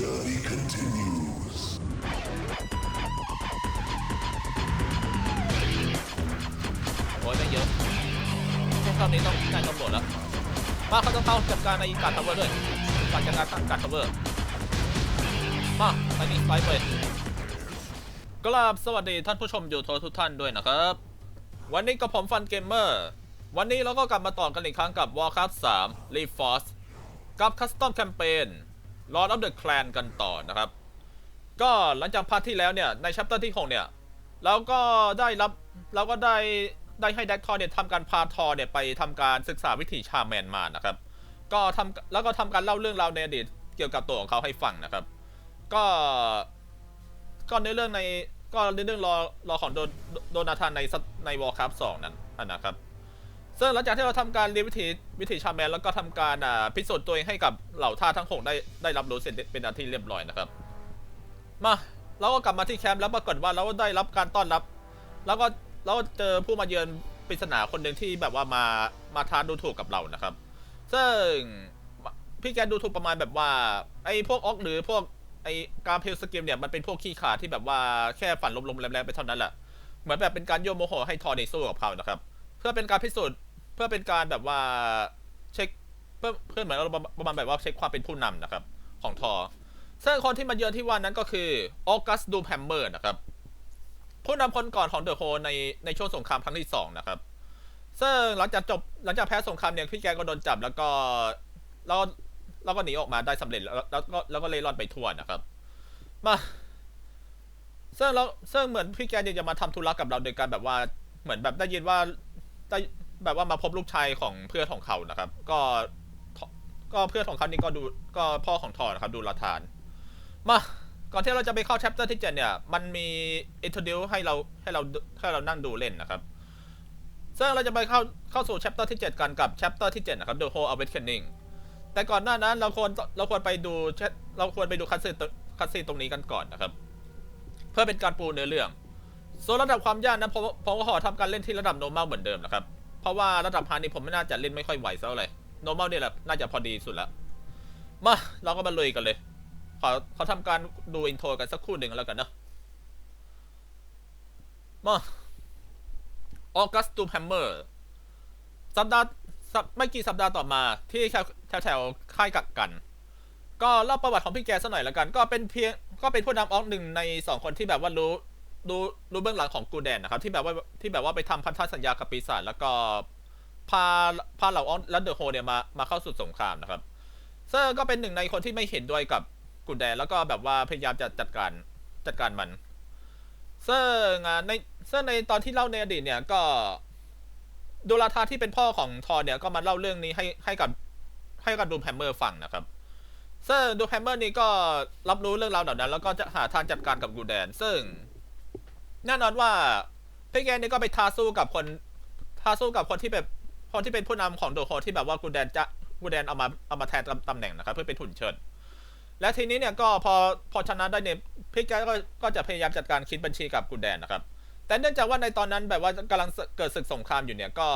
journey continues. โอ้ยไม่เยอะแค่คำนี้ต้องนายตำรวจแล้วมาเขาต้องเข้าจัดการในการทัพเวอร์ด้วยการจัดการการทัพเวอร์มาไปนี่ไปไปกราบสวัสดีท่านผู้ชมอยู่ทุกท่านด้วยนะครับ วันนี้กับผมฟันเกมเมอร์ วันนี้เราก็กลับมาต่อกันอีกครั้งกับ Warcraft 3 r e f o r c e กับ Custom Campaign Lord of the Clan กันต่อนะครับ ก็หลังจากพาร์ทที่แล้วเนี่ยในชัปเตอร์ที่6เนี่ยเราก็ได้รับเราก็ได้ได้ให้แดกทอร์เนี่ยทำการพาทอร์เนี่ยไปทำการศึกษาวิถีชาแมนมานะครับ ก็ทำแล้วก็ทำการเล่าเรื่องราวในอดีตเกี่ยวกับตัวของเขาให้ฟังนะครับ ก็ก็ในเรื่องในก็ในเรื่องรอรอของโดนโดนาธานในในวอลคัพสองนั้นนะครับ ซึ่งหลังจากที่เราทำการเรียนวิถีวิถีชาแมนแล้วก็ทำการพิสูจน์ตัวเองให้กับเหล่าท่าทั้งหกได้ได้รับรู้เสร็จเป็นอันที่เรียบร้อยนะครับ มาเราก็กลับมาที่แคมป์แล้วปรากฏว่าเราก็ได้รับการต้อนรับ แล้วก็เราก็เจอผู้มาเยือนปริศนาคนหนึ่งที่แบบว่ามามาท้าดูถูกกับเรานะครับ ซึ่งพี่แกดูถูกประมาณแบบว่าไอ้พวกออกหรือพวกไอ้การเพลสกิมเนี่ยมันเป็นพวกขี้ขาดที่แบบว่าแค่ฝันลมๆแรงๆไปเท่านั้นแหละเหมือนแบบเป็นการโยมโมโหให้ทอร์เนสู้กับเขานะครับ เพื่อเป็นการพิสูจน์ เพื่อเป็นการแบบว่าเช็คเพื่อเพื่อเหมือนเราประมาณแบบว่าเช็คความเป็นผู้นำนะครับ ของทอซึ่งคนที่มาเยือนที่วันนั้นก็คือออกัสดูแพมเมอร์นะครับ ผู้นำคนก่อนของเดอะโฮในในช่วงสงครามครั้งที่สองนะครับ ซึ่งหลังจากจบหลังจากแพ้สงครามเนี่ยพี่แกก็โดนจับแล้วก็แล้วแล้วก็หนีออกมาได้สำเร็จแล้วแล้วก็แล้วก็เล่ร่อนไปทั่วนะครับ มาซึ่งแล้วซึ่งเหมือนพี่แกเนี่ยจะมาทำธุระกับเราโดยการแบบว่าเหมือนแบบได้ยินว่าได้ แบบว่ามาพบลูกชายของเพื่อนของเขานะครับ ก็ก็เพื่อนของเขานี่ก็ดูก็พ่อของทอนะครับดูลาทาน มาก่อนที่เราจะไปเข้า chapter ที่7เนี่ย มันมี introduce ให้เราให้เราให้เรานั่งดูเล่นนะครับ ซึ่งเราจะไปเข้าเข้าสู่ chapter ที่ 7 กันกับ chapter ที่ 7 นะครับ The Whole Awakening แต่ก่อนหน้านั้นเราควรเราควรไปดูเราควรไปดูคัสซีนคัสซีนตรงนี้กันก่อนนะครับ เพื่อเป็นการปูเนื้อเรื่อง ส่วนระดับความยากนั้นผมผมก็ขอทำการเล่นที่ระดับ normal เหมือนเดิมนะครับ ราะว่าระดับฮาร์ดนี่ผมไม่น่าจะเล่นไม่ค่อยไหวสักเท่าไหร่ normal เนี่ยแหละน่าจะพอดีสุดละมาเราก็มาลุยกันเลย ขอขอทำการดูอินโทรกันสักครู่หนึ่งแล้วกันนะมาออกัสตูแฮมเมอร์สัปดาห์สัปไม่กี่สัปดาห์ต่อมาที่แถวแถวค่ายกักกัน ก็เล่าประวัติของพี่แกสักหน่อยแล้วกัน ก็เป็นเพียงก็เป็นผู้นำออกหนึ่งในสองคนที่แบบว่ารู้ รู้รู้เบื้องหลังของกูแดนนะครับ ที่แบบว่าที่แบบว่าไปทำพันธสัญญากับปีศาจแล้วก็พาพาเหล่าออกและเดอะโฮเนี่ยมามาเข้าสู่สงครามนะครับเซึ่งก็เป็นหนึ่งในคนที่ไม่เห็นด้วยกับกุนแดนแล้วก็แบบว่าพยายามจะจัดการจัดการมันเซึ่งอ่าในซึ่งในตอนที่เล่าในอดีตเนี่ยก็ดูลาธาที่เป็นพ่อของทอร์เนี่ยก็มาเล่าเรื่องนี้ให้ให้กับให้กับดูมแฮมเมอร์ฟังนะครับซึ่งดูแฮมเมอร์นี่ก็รับรู้เรื่องราวเหล่านั้น แล้วก็จะหาทางจัดการกับกูแดน ซึ่ง แน่นอนว่าพี่แกนี่ก็ไปท้าสู้กับคนท้าสู้กับคนที่แบบคนที่เป็นผู้นำของโดโคที่แบบว่ากูแดนจะกูแดนเอามาเอามาแทนตำแหน่งนะครับ เพื่อเป็นหุ่นเชิดและทีนี้เนี่ยก็พอพอชนะได้เนี่ยพี่แกก็ก็จะพยายามจัดการคิดบัญชีกับกุนแดนนะครับ แต่เนื่องจากว่าในตอนนั้นแบบว่ากำลังเกิดศึกสงครามอยู่เนี่ยก็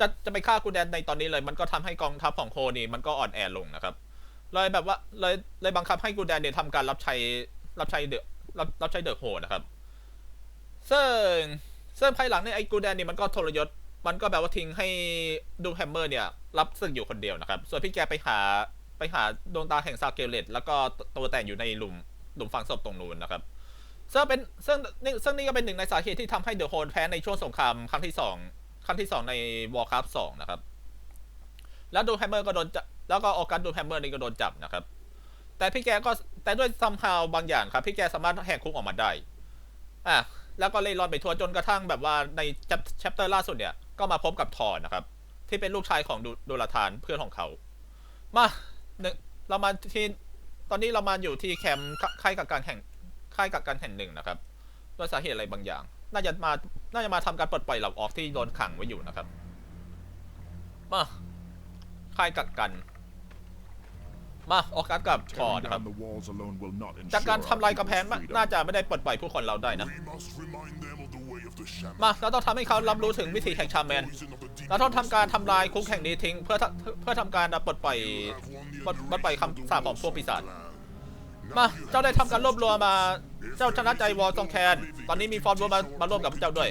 จะจะไปฆ่ากุนแดนในตอนนี้เลย มันก็ทำให้กองทัพของโคนี่มันก็อ่อนแอลงนะครับเลยแบบว่าเลยเลยบังคับให้กุนแดนเนี่ยทำการรับใช้รับใช้เดอะรับรับใช้เดอะโฮนะครับ ซึ่งซึ่งภายหลังเนี่ยไอ้กูแดนนี่มันก็ทรยศ มันก็แบบว่าทิ้งให้ดูแฮมเมอร์เนี่ย รับศึกอยู่คนเดียวนะครับ ส่วนพี่แกไปหาไปหาดวงตาแห่งซาเกเลตแล้วก็ตัวแต่งอยู่ในหลุมหลุมฝังศพตรงนู้นนะครับซึ่งเป็นซึ่งนี่ซึ่งนี่ก็เป็นหนึ่งในสาเหตุที่ทำให้เดอะโฮนแพ้ในช่วงสงครามครั้งที่สองครั้งที่สองในวอร์คราฟสองนะครับ แล้วดูแฮมเมอร์ก็โดนจับแล้วก็ออกัสดูแฮมเมอร์นี่ก็โดนจับนะครับ แต่พี่แกก็แต่ด้วยซัมฮาวบางอย่างครับ พี่แกสามารถแหกคุกออกมาได้อะ แล้วก็เล่ร่อนไปทัวร์จนกระทั่งแบบว่าในแชปเตอร์ล่าสุดเนี่ย ก็มาพบกับทอนนะครับ ที่เป็นลูกชายของดูดลาธานเพื่อนของเขา มาหนึ่งเรามาที่ตอนนี้เรามาอยู่ที่แคมป์ค่ายกักกันแห่งค่ายกักกันแห่งหนึ่งนะครับด้วยสาเหตุอะไรบางอย่าง น่าจะมา น่าจะมาทำการปลดปล่อยเหล่าออกที่โดนขังไว้อยู่นะครับ มาค่ายกักกัน มาออกกัสกับพอ Tearing นะครับ down the walls alone will not จาก ensure การ our ทำลายกำแพง people's freedom. น่าจะไม่ได้ปลดปล่อยผู้คนเราได้นะ We must remind them of the way of the shaman. มาเราต้องทำให้เขารับรู้ถึงวิถีแห่งชาแมน Poison of the deep เราต้องทำการทำลายคุกแห่งนี้ทิ้ง เพื่อทำเพื่อทำการปลดปล่อย You have won the ปลดปลดปล่อย enduring คำสาปของพวกปีศาจ land. มาเจ้าได้ทำการรวบรวมมา เจ้าชนะใจวอลซองแคน ตอนนี้มีฟอร์มรวมมามาร่วมกับเจ้าด้วย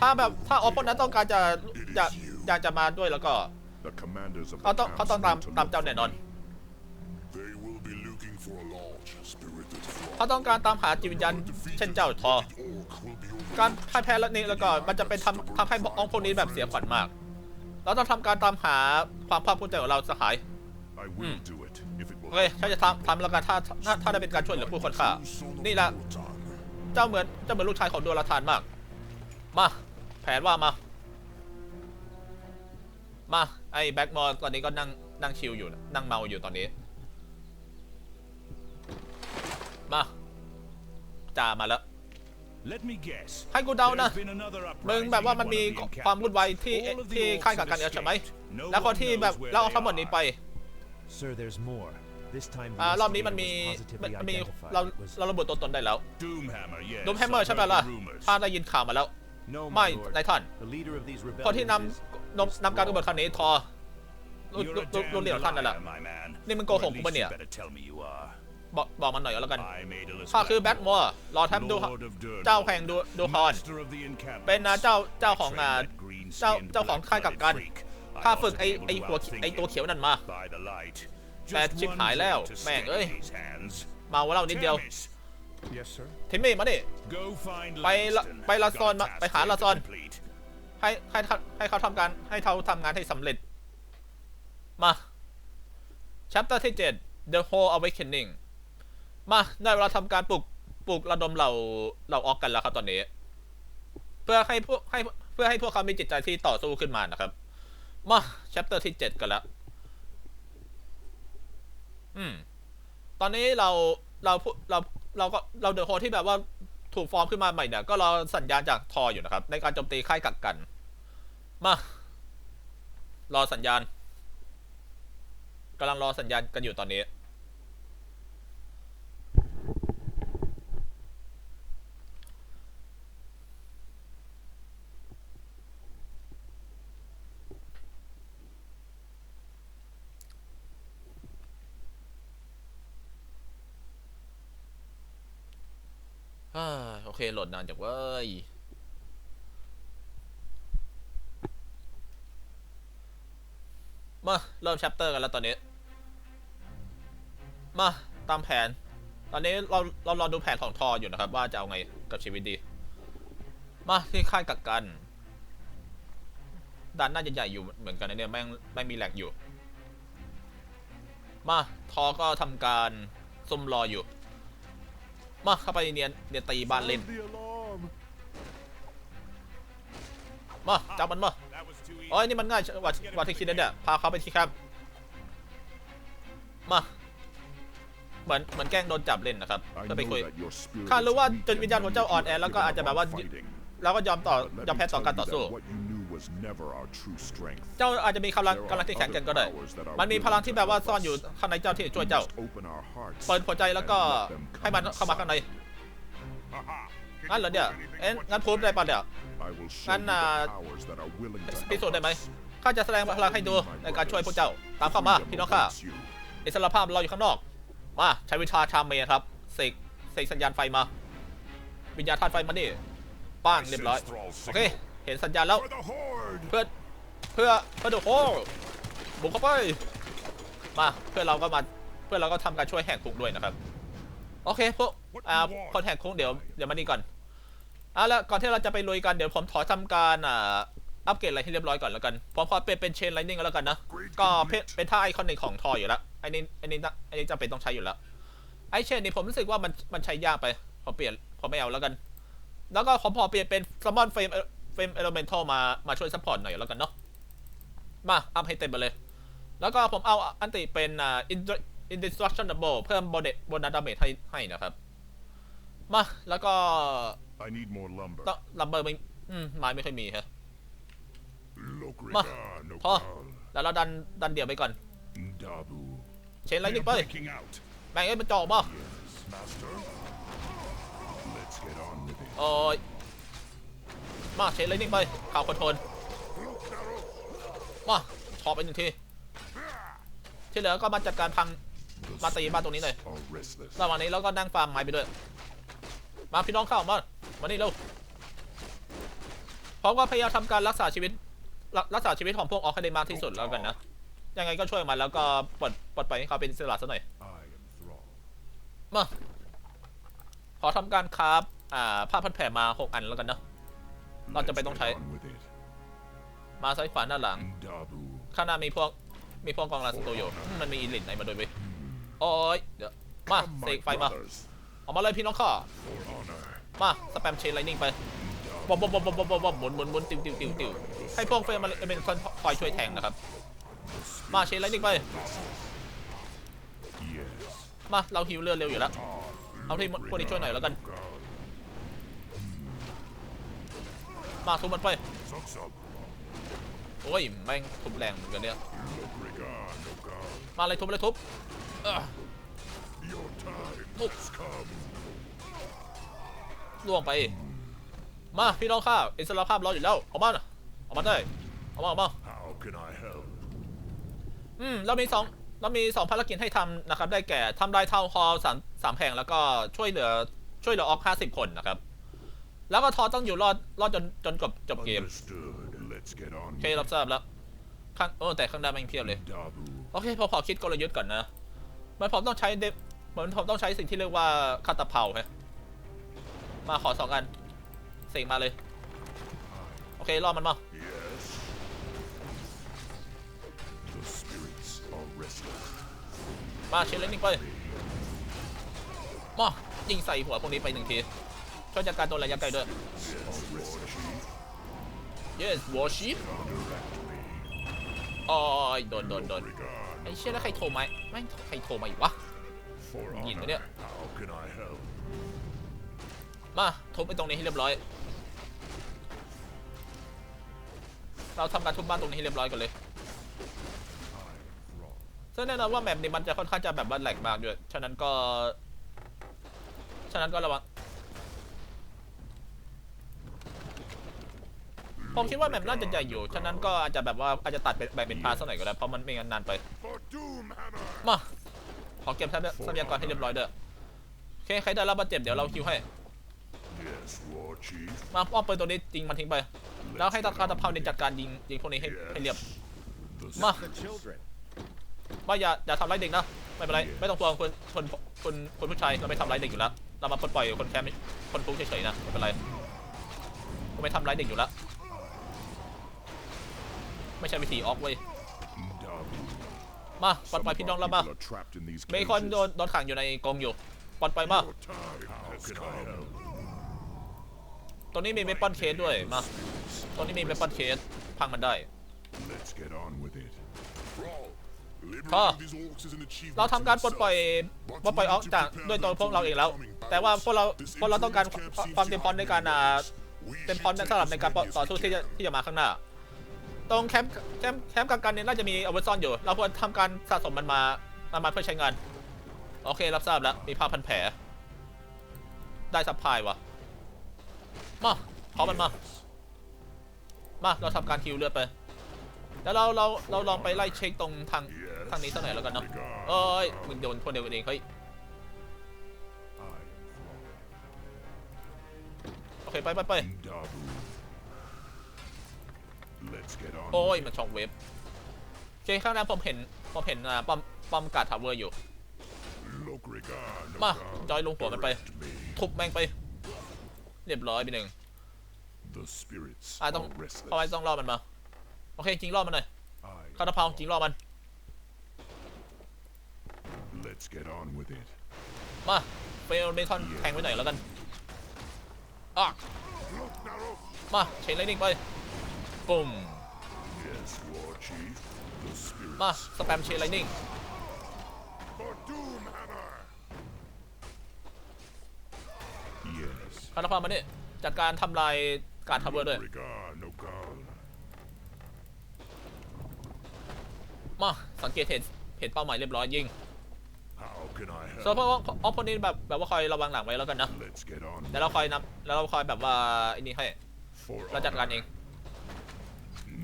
ถ้าแบบถ้าออปปนั้นต้องการจะจะอยากจะมาด้วยแล้วก็ The commanders of เขา the ต้องเขาต้องตาม camps want to ตาม know เจ้าแน่นอน เขาต้องการตามหาจิตวิญญาณเช่นเจ้าทอ Orc will be over การพ่ายแพ้แล้วนี่แล้วก็มันจะเป็นทำทำให้องค์พวกนี้แบบเสียขวัญมาก เราต้องทำการตามหาความภาคภูมิใจของเราสหาย I will do it if it โอ will เคฉันจะทำทำแล้วกันถ้าถ้าถ้าได้เป็นการช่วยเหลือผู้คนฆ่า Son นี่แหละ of Wotan. เจ้าเหมือนเจ้าเหมือนลูกชายของดวงละทานมาก มา แผนว่ามา มา ไอ้แบ็กมอร์ตอนนี้ก็นั่งนั่งชิลอยู่นั่งเมาอยู่ตอนนี้ มาจ่ามาแล้ว Let me guess. ให้กูเดานะ There's been another มึง uprising แบบว่า in มัน one มี of the ความวุ่นวายที่ encampments. All of the ที่ orcs ค่าย have กักกันใช่ไหม escaped. No แล้วคน one ที่แบบ knows where เราเอา they ทั้งหมดนี้ are. ไป Sir, there's more. This time the อ่ารอบนี้ estimator มันมี was มัน positively มันมี identified. เรา It was เราระบุตัวตนได้แล้ว Doomhammer, yes. ดูแฮมเมอร์ I've ใช่ไหม heard ล่ะ the rumors. ถ้าได้ยินข่าวมาแล้ว no, ไม่ my lord. นายท่าน The leader of these คนที่ rebellions นำ is, นำนำการกบฏครั้งนี้ทอลูก You're ลู a กลูกลูก damned เรียกของท่านนั่นแหละ liar, my man. Ni mình Or cô at hồn của least mình you nè. better tell me you are. บอกบอกมันหน่อยก็แล้วกัน I made a ข้าคือ list. แบ็กมัวรอแทมดู Lord of Durn. เจ้าแห่งดูดูฮอน Master of the encampments. เป็นนะเจ้าเจ้าของ I อ่า trained that green-skinned เจ้าเจ้าของค่ายกักกัน blood-blooded freak. ข้า I ฝึก ought to ไอ be able ไอ to หัว outthink ไอตัว him เขียวนั่นมา by the light. แต่ Just ชิบ one หายแล้ว drink to แม่ง steady เอ้ย his hands. เมาเหล้านิดเดียว Tell me, ทิมมี่มาดิ Go find ไปละ Langston. ไปลาซอน Got มา a ไป task หา for him ลา to ซอน complete. ให้ให้ท่านให้เขาทำการให้เขาทำงานให้สำเร็จมา chapter ที่ 7 the whole awakening มาได้เวลาทำการปลุกปลุกระดมเหล่าเหล่าออกกันแล้วครับ ตอนนี้ เพื่อให้พวกให้เพื่อให้พวกเขามีจิตใจที่ต่อสู้ขึ้นมานะครับ มา chapter ที่7กันแล้วอืม ตอนนี้เราเราเราเราก็เราเดอะโฮที่แบบว่าถูกฟอร์มขึ้นมาใหม่เนี่ย ก็รอสัญญาณจากทออยู่นะครับ ในการโจมตีค่ายกักกัน มารอสัญญาณกำลังรอสัญญาณกันอยู่ตอนนี้ อ่าโอเคโหลดนานจังเว้ยมาเริ่มแชปเตอร์กันแล้วตอนนี้ มาตามแผน ตอนนี้เราเรารอดูแผนของทออยู่นะครับ ว่าจะเอาไงกับชีวิตดี มาที่ค่ายกักกันดันน่าจะใหญ่อยู่เหมือนกันนะเนี่ยแม่งแม่งมีแหลกอยู่ มาทอก็ทำการซุ่มรออยู่ มาเข้าไปเนียนเนียนตีบ้านเล่น the alarm. มาจับมันมา That was too easy. โอ้ยนี่มันง่ายกว่าว่าที่คิดนะเนี่ยพาเขาไปที่แคมป์มาเหมือนเหมือนแกล้งโดนจับเล่นนะครับ I เพื่อไป know คุย that your spirit ข้า is รู้ว่า weak จิตวิญญาณของเจ้าอ่อนแอ and แล้วก็อาจจะแบบว่า given up on fighting. เราก็ยอมต่อ But let ยอม me แพ้ต่อ tell การ you ต่อ that สู้ what you knew was never our true strength. เจ้าอาจจะมีกำลังกำลังที่แข็งแกร่งก็ได้ มันมีพลังที่แบบว่าซ่อนอยู่ข้างในเจ้าที่จะช่วย We เจ้า must open our hearts เปิดหัวใจแล้วก็ and let them come ให้มันเข้ามาข้างใน Aha. งั้นเหรอเนี่ยเอ๊ะงั้นพูดได้ปะเนี่ย I will show งั้น you อ่า the powers that are willing to พิสูจน์ help ได้ไหม us. ข้าจะแสดงพลังให้ดูในการช่วยพวกเจ้า ตามเข้ามา Freedom พี่น้องข้า awaits you. อิสรภาพเราอยู่ข้างนอก มาใช้วิชาชามเมย์ครับเสกเสกสัญญาณไฟมา วิญญาณธาตุไฟมาดิป้างเรียบร้อย โอเคเห็นสัญญาณแล้ว For the horde. เพื่อเพื่อเพื่อดูโฮบุกเข้าไปมาเพื่อนเราก็มาเพื่อนเราก็ทำการช่วยแหกคุกด้วยนะครับ โอเคพวกอ่าคนแหกคุกเดี๋ยวเดี๋ยวมานี่ก่อนเอาละก่อนที่เราจะไปลุยกันเดี๋ยวผมขอทำการอ่าอัปเกรดอะไรให้เรียบร้อยก่อนแล้วกันผมขอเปลี่ยนเป็นเชนไลนิ่งแล้วกันนะก็เป็นเป็นท่าไอคอนิกของทออยู่แล้วไอ้นี่ไอ้นี่นะไอ้นี่จำเป็นต้องใช้อยู่แล้วไอเชนนี่ผมรู้สึกว่ามันมันใช้ยากไปผมเปลี่ยนผมไม่เอาแล้วกัน แล้วก็ผมพอเปลี่ยนเป็นซัมมอนเฟรมเฟรมเอลเมนทัลมามาช่วยซัพพอร์ตหน่อยแล้วกันเนาะมา อัพให้เต็มไปเลย แล้วก็ผมเอาอันติเป็นอ่า indestructible เพิ่มโบนโบนัสดาเมจให้ให้นะครับ มา แล้วก็ I need more lumber. ต้องลัมเบอร์ไม่อืมไม้ไม่ค่อยมีฮะ Lokrika, no พอ pal. แล้วเราดันดันเดี่ยวไปก่อน Dabu. เชนไล They're นิ่งไป breaking out. แม่งเอ้ยมันจะออกมา Yes, master. Let's get on with it. โอ้ย มาเชนไลนิ่งไปข่าวคอนโทรลมาชอบไปหนึ่งทีที่เหลือก็มาจัดการพังมาตีบ้านตรงนี้หน่อยระหว่างนี้เราก็นั่งฟาร์มไม้ไปด้วย มาพี่น้องเข้ามามานี่เร็วพร้อมก็พยายามทำการรักษาชีวิต รักรักษาชีวิตของพวกออคเดมากที่สุดแล้วกันนะ ยังไงก็ช่วยมันแล้วก็ปลดปลดปล่อยให้เขาเป็นอิสระซะหน่อย มา ขอทำการคราฟอ่าผ้าพันแผลมาหกอันแล้วกันนะ เราจะไปต้องใช้ มาซ้ายขวาหน้าหลัง ข้างหน้ามีพวก มีพวกกองรันสตูอยู่มันมีอิลิทไหนมาโดยไปโอ้ยเดี๋ยว มาเสกไฟมา ออกมาเลยพี่น้องข้ามา สแปมเชนไลนิ่งไปบอมบอมบอมบอบอมบอบหมุนหมุนหมุนติวติวติวติวให้พวกเฟรมมันเป็นคนคอยช่วยแทงนะครับ มาเชนไลนิ่งไป มา เราฮิวเลือดเร็วอยู่แล้ว เอาที่พวกนี้ช่วยหน่อยแล้วกัน มาทุบมันไป Suck suck. โอ้ยแม่งทุบแรงเหมือนกันเนี่ย Look regard, no God. มาเลยทุบเลยทุบเอ้อ Your time Look. has come. ล่วงไป มาพี่น้องข้าอิสระภาพรออยู่แล้วออกมาน่ะออกมาได้ออกมาออกมา How can I help? อืมเรามีสองเรามีสองภารกิจให้ทำนะครับ ได้แก่ทำลายทาวน์ฮอลล์สามสามแห่งแล้วก็ช่วยเหลือช่วยเหลือออกห้าสิบคนนะครับ แล้วก็ทอต้องอยู่รอดรอดจนจนจบจบเกม Understood. Let's get on โอเครับทราบแล้วข้างโอ้แต่ข้างหน้าแม่งเพียบเลย Dabu. โอเคพอพอคิดกลยุทธ์ก่อนนะเหมือนผมต้องใช้เดฟเหมือนผมต้องใช้สิ่งที่เรียกว่าคาตาเพาฮะมาขอสองอันเสกมาเลย โอเครอมันมา Yes. The spirits are restless. มาเชลเลนนิ่งไปมายิงใส่หัวพวกนี้ไปหนึ่งที ช่วยจัดการตัวระยะไกลด้วย Yes, War Chief. yes warship Direct me. อ๋อยโดนโดนโดนไอ้เชี่ยแล้วใครโทรมาไม่ใครโทรมาอีกวะ For Nhìn honor. cái đấy ạ. How can I help? มาทุบไปตรงนี้ให้เรียบร้อย เราทำการทุบบ้านตรงนี้ให้เรียบร้อยก่อนเลยซึ่งแน่นอนว่าแมปนี้มันจะค่อนข้างจะแบบว่าแหลกมากด้วย ฉะนั้นก็ ฉะนั้นก็ระวัง ผมคิดว่าแมปน่าจะใหญ่อยู่ ฉะนั้นก็อาจจะแบบว่าอาจจะตัดเป็นแบ่งเป็นพาร์ทสักหน่อยก็ได้ เพราะมันไม่งั้นนานไป มา ขอเก็บทรัพยากรให้เรียบร้อยเด้อ โอเค ใครได้รับบาดเจ็บเดี๋ยวเราคิวให้ มาป้อมปืนตัวนี้ยิงมันทิ้งไป แล้วให้ตะกาตะเภาเนี่ยจัดการยิงยิงพวกนี้ให้ให้เรียบ มาว่าอย่าอย่าทำร้ายเด็กนะ ไม่เป็นไร ไม่ต้องกลัวคุณคนคุณคุณผู้ชายเราไม่ทำร้ายเด็กอยู่แล้ว เรามาปลดปล่อยคนแคมป์คนฟุ้งเฉยๆนะ ไม่เป็นไรกูไม่ทำร้ายเด็กอยู่แล้ว ไม่ใช่วิธีออกเว้ย Dabu. มาปลดปล่อยพี่น้องเรามา People are trapped in these เบคอน cages. โดนโดนขังอยู่ในกรงอยู่ปลดปล่อยมา Your time How has can I help? ตรงนี้มีเวปอนเคสด้วยมาตรงนี้มีเวปอนเคสพังมันได้ Let's get on with it. Thrall, Ah. liberating these orcs is an achievement เราทำการปลดปล่อย But ปลดปล่อยออกจาก we need to ด้วยตัวพวกเราเองแล้ว prepare แต่ว่าพวกเรา This พวกเราต้องการ influence camp ความ seems เต็ม to พร้อมในการอ่า We เต็มพร้อม should สำหรับ take ใน this การ ready ต่อสู้ที่จะที่จะมาข้างหน้า ตรงแคมป์แคมป์แคมป์กลางๆเนี่ยน่าจะมีอาวุธซ่อนอยู่ เราควรทำการสะสมมันมามามาเพื่อใช้งาน โอเครับทราบแล้ว มีผ้าพันแผล ได้ซัพพลายวะมาขอมันมา มา เราทำการคิวเลือดไป แล้วเราเราเราลองไปไล่เช็คตรงทางทางนี้สักหน่อยแล้วกันเนาะ เอ้ยมึงโดนคนเดียวกันเองเฮ้ย โอเคไปไปไป โอ้ย with มันช็อกเวฟโอเคข้างหน้าผมเห็นผมเห็นอ่าป้อมป้อมการ์ดทาวเวอร์อยู่ it. Look regard. no มา God. จอยลงหัวมันไป Direct me. ทุบแม่งไป เรียบร้อยไปหนึ่ง The spirits อ่าต้อง are เอาไว้ restless. ต้องล่อมันมา โอเคจริงล่อมันหน่อย I ข้าวตะเพราจริงล่อมัน Let's get on with it. มาเฟลเบคอนแทงไว้หน่อยแล้วกันอะ Look, Narrow. มาเชนไลนิ่งไป ปุ่ม Yes, War Chief. The spirits มาสแปมเชนไลนิ่ง for Doomhammer. Yes. ข้าวตะเพรามาเนี่ยจัดการทำลายการ์ดทาวเวอร์ด้วย Regard, no God. มา สังเกตเห็นเห็นเป้าหมายเรียบร้อยยิง How can I โซเพราะ help? ว่าออฟคนนี้แบบแบบว่าคอยระวังหลังไว้แล้วกันนะ Let's get on. แล้วเราคอยนับแล้วเราคอยแบบว่าไอ้นี่ให้ For เราจัดการเอง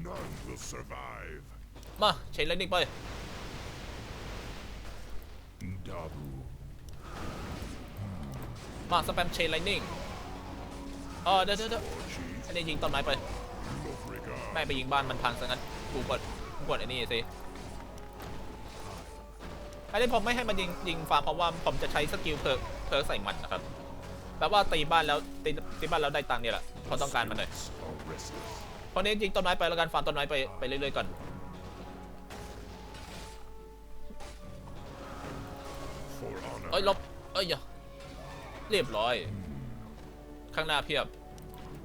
None will survive. มาเชนไลนิ่งไป Dabu. มาสแปมเชนไลนิ่งเออเดี๋ยวเดี๋ยวเดี๋ยว Or chief. อันนี้ยิงต้นไม้ไป Lofrigar. แม่งไปยิงบ้านมันพังซะงั้นกูกดกูกดไอ้นี่สิอันนี้ผมไม่ให้มันยิงยิงฟาร์มเพราะว่าผมจะใช้สกิลเพิร์กเพิร์กใส่มันนะครับแปลว่าตีบ้านแล้วตีตีบ้านแล้วได้ตังค์เนี่ยแหละเพราะต้องการมันหน่อย Are restless. พราะนี้ยิงต้นไม้ไปแล้วกันฟาร์มต้นไม้ไปไปเรื่อยๆก่อนเอ้ยลบเอ้ยอย่าเรียบร้อย ข้างหน้าเพียบ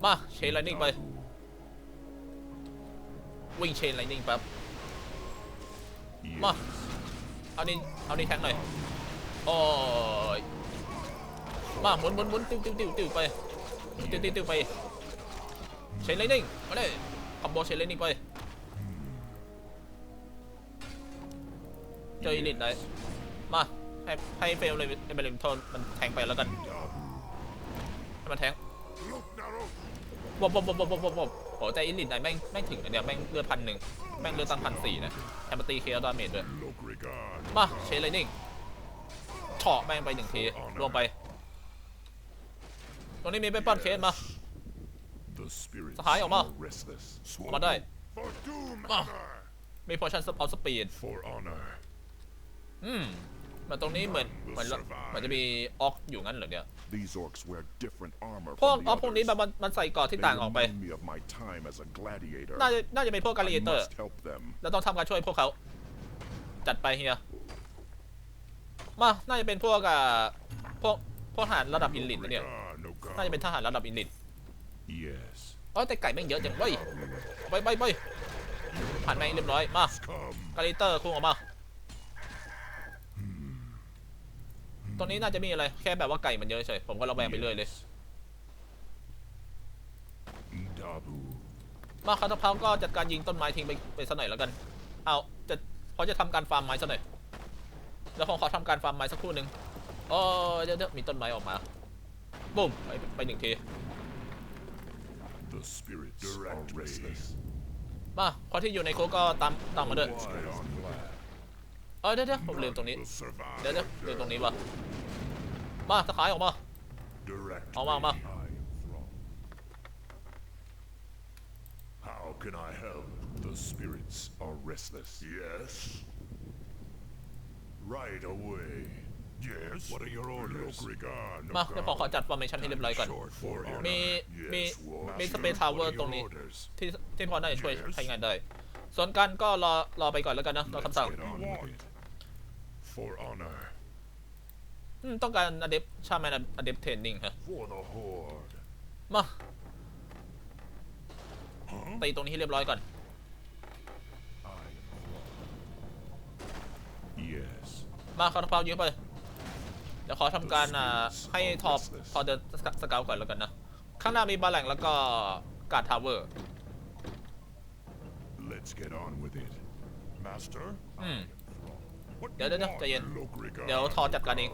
มาเชนไลนิ่งไป วิ่งเชนไลนิ่งแป๊บ มา เอานี่เอานี่แทงหน่อยโอ้ยมาหมุนหมุนหมุนติ้วติ้วติ้วติ้วไปติ้วติ้วติ้วไป เชนไลนิ่งมาเลยคอมโบเชนไลนิ่งไปเจออีลิทเลยมาให้ให้เฟลเลยให้เบลิมโทนมันแทงไปแล้วกันให้มันแทง Look, Narrow. วบบบบบบโอ้แต่อีลิทไหนแม่งแม่งถึงอันเนี้ยแม่งเลือดพันหนึ่งแม่งเลือดตั้งพันสี่นะแถมมาตีเคลดาเมจด้วยมาเชนไลนิ่งเฉาะแม่งไปหนึ่งทีลงไปตรงนี้มีเบปอนเคสมา The spirits Sa high, Oma. are restless. ออกมาได้ For doom, Ah. honor. มีพอชั่นเอาสปีด For honor. อืมมันตรงนี้เหมือนเหมือนเหมือนจะมีออกอยู่งั้นเหรอเนี่ย These orcs wear different armor พวก from อ the อกพวกนี้ others. มันมันมันใส่เกราะที่ They ต่างออกไป remind me of my time as a gladiator. น่าจะน่าจะเป็นพวกกา I ลิเตอร์ must help them. แล้วต้องทำการช่วยพวกเขา จัดไปเฮีย มา น่าจะเป็นพวกอะพวกพวกทหารระดับอินลิทนะเนี่ย Lofrigar, no god. น่าจะเป็นทหารระดับอินลิท Yes. เอ้ยแต่ไก่แม่งเยอะจังเว้ยไปไปไปผ่านแม่งเรียบร้อย มา Come. กาลิเตอร์คุ้งออกมาตรงนี้น่าจะมีอะไร แค่แบบว่าไก่มันเยอะเฉย ผมก็ระแวงไปเรื่อยเลย Dabu. มาคาตาเพาก็จัดการยิงต้นไม้ทิ้งไปไปสักหน่อยแล้วกัน เอาจะพอจะทำการฟาร์มไม้สักหน่อยแล้วผมขอทำการฟาร์มไม้สักครู่หนึ่งโอ้เดี๋ยวเดี๋ยวมีต้นไม้ออกมาบุ้มไปไปหนึ่งที The spirits are restless. มาพอที่อยู่ในคุกก็ตามตามมาด้วย Let's get on glad. เออเดี๋ยวเดี๋ยวผมลืมตรงนี้ Will survive. เดี๋ยวเดี๋ยวลืมตรงนี้วะมาสขายออกมา Direct เอามาเอามา me, I am Thrawn. How can I help? The spirits are restless. Yes. Right away. Yes. What are your orders? Logrigar, no มาเดี๋ยวผมขอ god. จัดฟอร์เมชันให้เรียบร้อยก่อน Short for honor. มีมี Yes, war. มีสเปซทาวเวอ What ร์ are ตรง your นี้ orders? ที่ที่พอน่าจะช่วย Yes. ใช้งานได้ ส่วนกันก็รอรอไปก่อนแล้วกันนะรอ Let's คำสั่ง get on with it. For honor. อืมต้องการอเดฟชาแมนอเดฟเทรนนิ่งฮะ For the horde. มาตีตรงนี้ให้เรียบร้อยก่อน I am Thrawn. Yes. มาคาร์พาวยิงไปเดี๋ยวขอทำการอ่าให้ทอปทอเดินสกสเกลก่อนแล้วกันนะ ข้างหน้ามีบาแหลงแล้วก็การ์ดทาวเวอร์ Let's get on with it. Master? อืม What Đợi, do đợi, you đợi, want, ใจเย็น Logrigar? เดี๋ยวทอจัดการเอง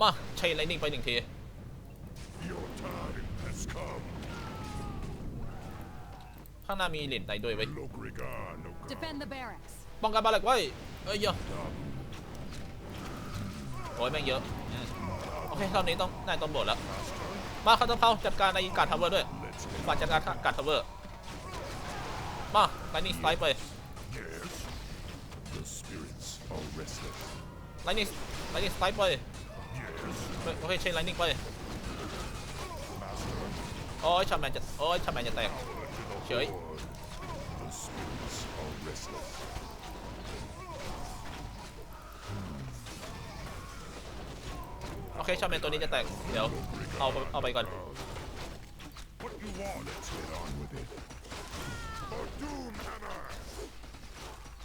มาใช้ไลนิ่งไปหนึ่งที Your time has come. ข้างหน้ามีลินไตด้วยไว้ย Logrigar, no god. Defend the barracks. ป้องกันบาแหลกไว้เอ้ยเยอะ โอ้ยแม่งเยอะอืมโอเคตอนนี้ต้องนายตำรวจแล้ว มาคาร์พาจัดการในการทาวเวอร์ด้วย Let's get ฝากจัดการการ์ดทาวเวอร์มาไลนิ่สไตล์ไป yes. The spirits are restless. ไลนิ่งไลนิ่งสไตล์ไป Yes. โอเคใช้ไลนิ่งไป โอ้ยชาแมนจะ โอ้ยชาแมนจะแตกเฉย The spirits are restless. โอเคชาแมนตัวนี้จะแตก เดี๋ยว เอาเอาไปก่อน What you want? Let's get on with it. For doom hammer.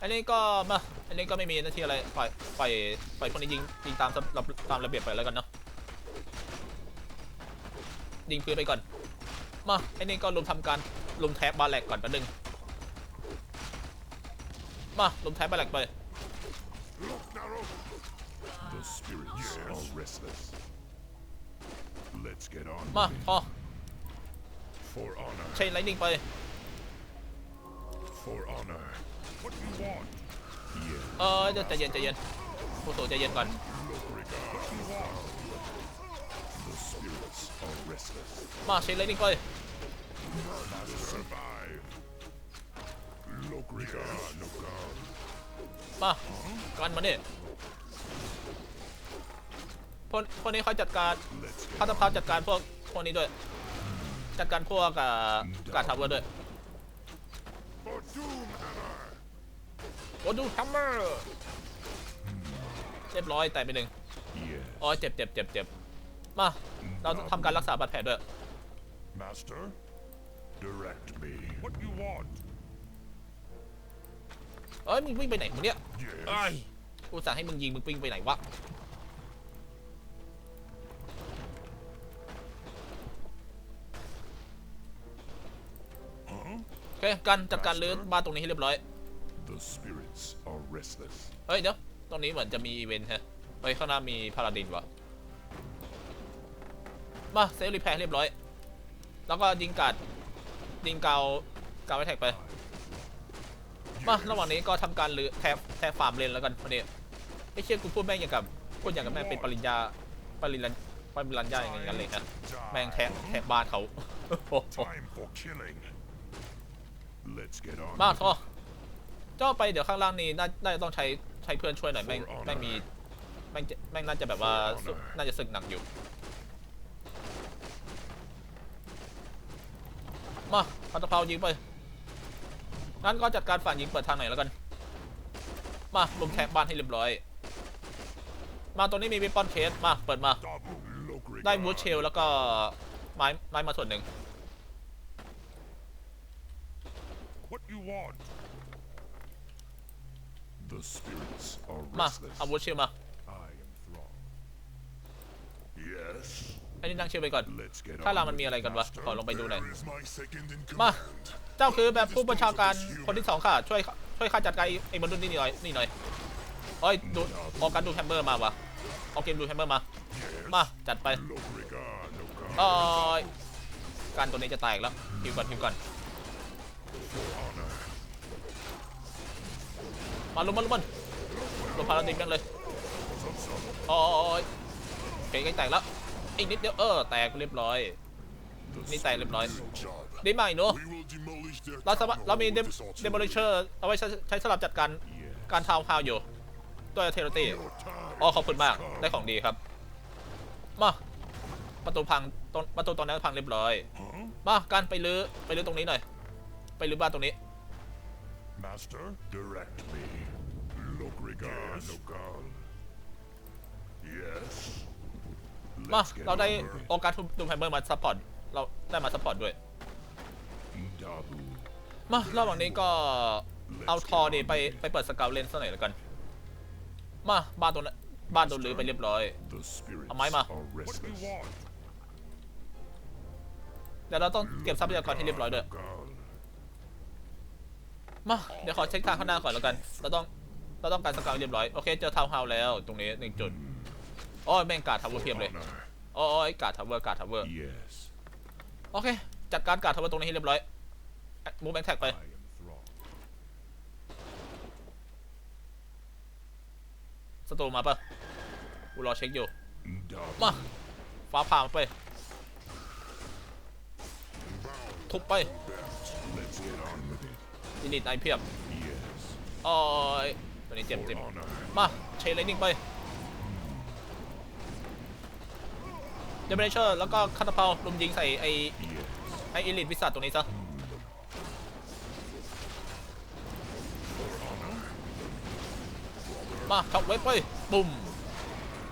อันนี้ก็มา อันนี้ก็ไม่มีหน้าที่อะไร ปล่อย ปล่อย ปล่อยพวกนี้ยิง ยิงตามระระตามระเบียบไปแล้วกันเนาะ ยิงพื้นไปก่อน มา อันนี้ก็ลุมทำการลุมแท็บบาแลกก่อนแป๊บนึง มาลุมแท็บบาแลกไป Look, Narrow. The spirits are restless. Let's get on มา with it. พอ For honor. ใช้ไลนิ่งไป For honor. What you want? Yes. เออเดี๋ยวใจเย็นใจเย็นผู้สูใจเย็นก่อน The spirits are restless. มาเชนเลนนิ่งไป Survive. Logriga no god. มากันมาเนี่ย พวกพวกนี้เขาจัดการ Let's พั get ฒพาจัดการพวกพวกนี้ด้วย จัดการพวกกับการทาวเวอร์ด้วย for doom hammer. โอ้ดูฮัมเมอร์เรียบร้อยแต่ไปหนึ่ง Yes. อ๋อเจ็บเจ็บเจ็บเจ็บมาเราทำการรักษาบาดแผลด้วย Master, direct me. What you want? เอ้ยมึงวิ่งไปไหนมึงเนี่ย Yes. ไอ้ยกูสั่งให้มึงยิงมึงวิ่งไปไหนวะ เคกันจัดการลื้อบ้านตรงนี้ให้เรียบร้อย The spirits are restless. เฮ้ยเดี๋ยวตรงนี้เหมือนจะมีอีเวนต์ฮะเฮ้ยข้างหน้ามีพาราดินวะมาเซฟรีแพร์เรียบร้อย แล้วก็ยิงกัดยิงเกาวกาวไว้แท็กไป มาระหว่างนี้ก็ทำการลือแทบแทบฟาร์มเลนแล้วกันวันนี้ไอ้เชี่ยกูพูดแม่งอย่างกับพูดอย่างกับแม่งเป็นปริญญาปริญญาปริญญาอย่างงี้กันเลยนะแม่งแทะแทะบ้านเขา โอ้โห Time for killing. Let's get on. มา with ทอเจ้าไปเดี๋ยวข้างล่างนี้น่าน่าจะต้องใช้ใช้เพื่อนช่วยหน่อยแม่งแม่งมีแม่งจะแม่งน่าจะแบบว่าสึกน่าจะสึกหนักอยู่ มาพัตะเพายิงไปงั้นก็จัดการฝั่งยิงเปิดทางไหนแล้วกัน มาลุมแทะบ้านให้เรียบร้อย มาตัวนี้มีวิปปอนเคสมาเปิดมา Double Logriga. ได้วูดเชลแล้วก็ไม้ไม้มาส่วนหนึ่ง What you want? The spirits are มา restless. เอาวูดเชลมา I am Throng. Yes. ไอ้นี่นั่งเชลไปก่อน Let's get ข้างล่าง on มัน with มี it, อะไรกันวะ Master. ขอลงไปดูหน่อย There is my second in มา command. เจ้าคือแบบผู้บัญชาการคนที่สองค่ะ ช่วยช่วยข้าจัดการไอ้ไอ้มนุษย์นี่หน่อยนี่หน่อยเอ้ยดูออกการดูแฮมเมอร์มาวะเอาเกมดูแฮมเมอร์มา Yes. มา จัดไป Logriga no god. เอ้ยการตัวนี้จะตายอีกแล้วพิวก่อนพิวก่อน Honor. มาลุมมันลุมมันลุมพาราดินกันเลยโอ้ยเก่งแตกแล้วอีกนิดเดียวเออแตกเรียบร้อยนี่แตกเรียบร้อย spirits' job. ดีไหมหนู We will demolish their เราสามารถเรามีเด this เดโมลิเชอร์เอาไว้ใช้สำหรับจัดการการทาวน์ฮาวอยู่ด้วเทโรตี้อ๋อขอบคุณมากได้ของดีครับมาประตูพังประตูตรงนั้นพังเรียบร้อยมาการไปรื้อไปรื้อตรงนี้หน่อย ไปรื้อบ้านตรงนี้ Master, direct me. Logriga no god. Yes. มา Let's get เราได้ on with โอกาสดูแฮมเมอร์มาซัพพอร์ตเราได้มาซัพพอร์ตด้วย it. Dabu. มาระหว่างนี้ก็เอาทอนี่ไปไปเปิดสเกลเลนสักหน่อยแล้วกัน มาบ้านตรงนั้นบ้านโดนรื้อไปเรียบร้อย The spirits เอาไม้มา are restless. เดี๋ยวเราต้องเก็บทรัพยากรให้เรียบร้อยด้วย God. มาเดี๋ยวขอเช็คทางข้างหน้าก่อนแล้วกัน เราต้องเราต้องการสเกลเรียบร้อย โอเค เจอทาวน์เฮาส์แล้วตรงนี้หนึ่งจุดอ้ยแม่งกาดทาวเวอร์เพียบเลย Honor. โอ้กาดทาวเวอร์กาดทาวเวอร์โอเค จัดการกาดทาวเวอร์ตรงนี้ให้เรียบร้อยมูฟแบงแท็กไปสตูมาปะกูรอเช็คอยู่ มาฟ้าผ่ามาไป ทุบไป ยินิตไอเพียบ Yes. โอ้ยตัวนี้เจ็บ For เจ็บ honor. มาเชนไลนิ่งไปเดเมเชอร์แล้วก็คาตาเพลลุมยิงใส่ไอ Yes. ไอเอลิทวิสัตตรงนี้ซะมาช็อปไว้ไปปุ่ม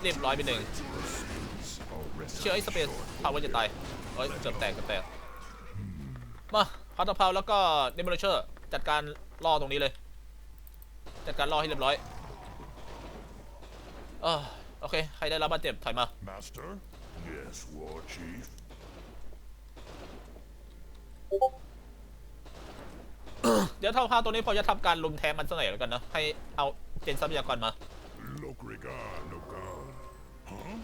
เรียบร้อยไปหนึ่ง The spirits are restless. เชื่อไอ้สเปซพาวเวอร์จะตายเฮ้ยเกือบแตกเกือบแตกมาคาตาเพลแล้วก็เดเมเชอร์ จัดการล่อตรงนี้เลย จัดการล่อให้เรียบร้อยเออโอเค ใครได้รับบาดเจ็บถอยมา Master? Yes, War Chief. เดี๋ยวเท่าพาตัวนี้พอจะทำการลุมแทนมันสักหน่อยแล้วกันนะ ให้เอาเจนทรัพยากรมา Logriga no god. Huh?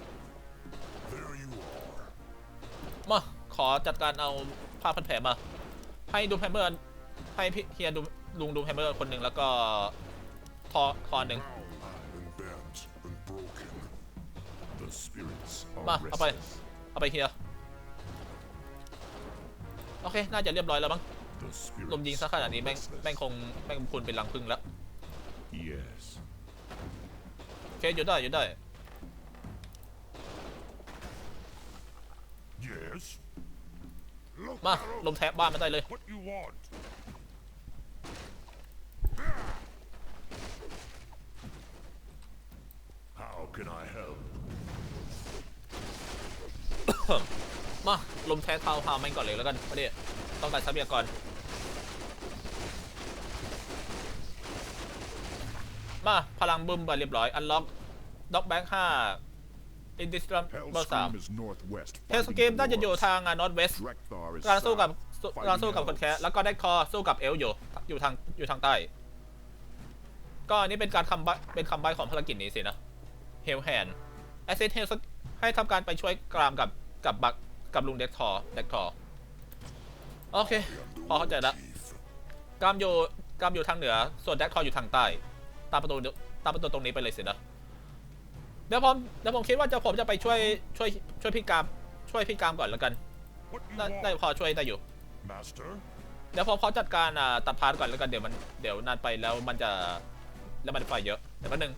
There you are. มา ขอจัดการเอาผ้าพันแผลมา ให้ดูแฮมเมอร์ ให้พี่เฮียดูลุงดูแฮมเมอร์คนหนึ่งแล้วก็ทอทอหนึ่ง Now I'm bent. spirits มา are เอาไป restless. เอาไปเฮียโอเค น่าจะเรียบร้อยแล้วมั้ง The spirits ลมยิงซะขนาดนี้แม่ง restless. แม่งคงแม่งคุณเป็นรังพึ่งแล้ว Yes. โอเคหยุดได้หยุดได้ Yes. Look มา arrow, ลมแทบบ้านมาได้เลย what you want. How can I help? มาลมแทบเท้าพาแม่งก่อนเลยแล้วกันประเดี๋ยวต้องการทรัพยากรมาพลังบึ้มไปเรียบร้อย อันล็อกด็อกแบงค์ห้าอินดิสตรัมเบอร์สาม Hellscream is northwest. เทสเกมน่าจะอยู่ทางนอร์ทเวส Drekthar is การสู้กับ south, การสู้ fighting กับคนแค elves. สแล้วก็ได้คอสู้กับเอลอยู่อยู่ทางอยู่ทางใต้ ก็อันนี้เป็นการคำใบเป็นคำใบของภารกิจนี้สินะ เฮลแฮนแอสซิสเฮลให้ทำการไปช่วยกรามกับกับบักกับลุงเด็กทอเด็กทอโอเค พอเข้าใจละ Chief. กรามอยู่กรามอยู่ทางเหนือ ส่วนเด็กทออยู่ทางใต้ ตามประตูตามประตูตรงนี้ไปเลยสินะเดี๋ยวผมเดี๋ยวผมคิดว่าจะผมจะไปช่วยช่วยช่วยพี่กรามช่วยพี่กรามก่อนแล้วกัน What you ได้ได้ want, พอช่วยได้อยู่ Master? เดี๋ยวพอเขาจัดการอ่าตัดพาร์ทก่อนแล้วกันเดี๋ยวมันเดี๋ยวนานไปแล้วมันจะแล้วมันไฟเยอะเดี๋ยวแป๊บนึง